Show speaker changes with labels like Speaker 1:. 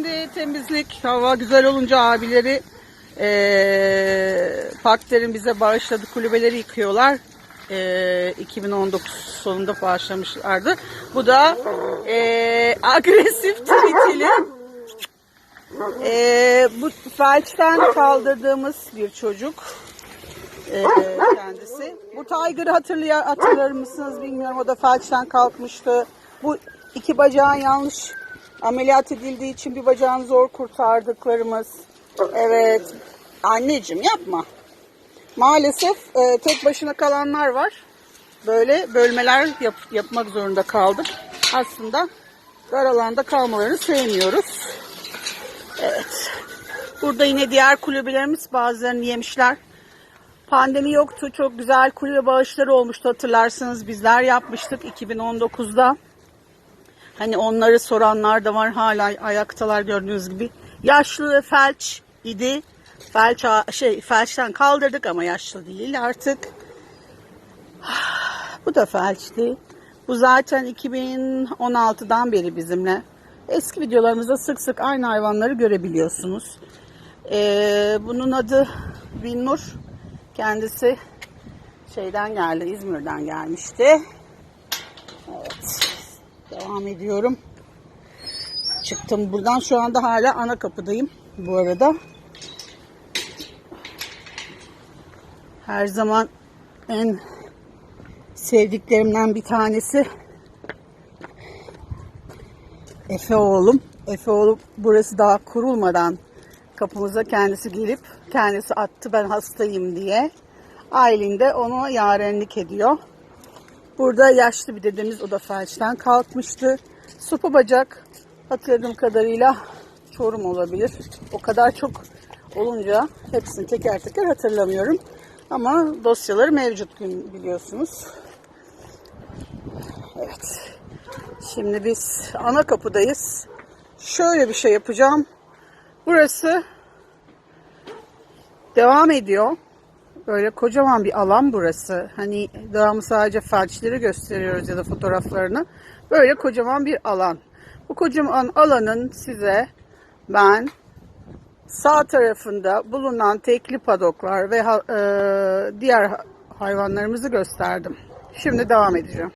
Speaker 1: Şimdi temizlik, hava güzel olunca abileri eee Pakter'in bize bağışladı kulübeleri yıkıyorlar. Eee 2019 sonunda bağışlamışlardı. Bu da eee, agresif tweetiyle eee, bu felçten kaldırdığımız bir çocuk eee, kendisi. Bu Tiger'ı hatırlaya, hatırlar mısınız bilmiyorum. O da felçten kalkmıştı. Bu iki bacağın yanlış ameliyat edildiği için bir bacağını zor kurtardıklarımız. Evet. Anneciğim yapma. Maalesef e, tek başına kalanlar var. Böyle bölmeler yap, yapmak zorunda kaldık. Aslında dar alanda kalmalarını sevmiyoruz. Evet. Burada yine diğer kulübelerimiz bazılarını yemişler. Pandemi yoktu. Çok güzel kulübe bağışları olmuştu hatırlarsınız. Bizler yapmıştık 2019'da. Hani onları soranlar da var. Hala ayaktalar gördüğünüz gibi. Yaşlı ve felç idi. Felç şey felçten kaldırdık ama yaşlı değil artık. Bu da felçti. Bu zaten 2016'dan beri bizimle. Eski videolarımızda sık sık aynı hayvanları görebiliyorsunuz. Ee, bunun adı Binnur. Kendisi şeyden geldi, İzmir'den gelmişti. Devam ediyorum. Çıktım buradan. Şu anda hala ana kapıdayım bu arada. Her zaman en sevdiklerimden bir tanesi Efe oğlum. Efe oğlum burası daha kurulmadan kapımıza kendisi gelip kendisi attı ben hastayım diye. Aylin de onu yarenlik ediyor. Burada yaşlı bir dedemiz o da felçten kalkmıştı. Sopa bacak hatırladığım kadarıyla Çorum olabilir. O kadar çok olunca hepsini teker teker hatırlamıyorum. Ama dosyaları mevcut gün biliyorsunuz. Evet. Şimdi biz ana kapıdayız. Şöyle bir şey yapacağım. Burası devam ediyor. Böyle kocaman bir alan burası. Hani devamlı sadece felçleri gösteriyoruz ya da fotoğraflarını. Böyle kocaman bir alan. Bu kocaman alanın size ben sağ tarafında bulunan tekli padoklar ve e, diğer hayvanlarımızı gösterdim. Şimdi devam edeceğim.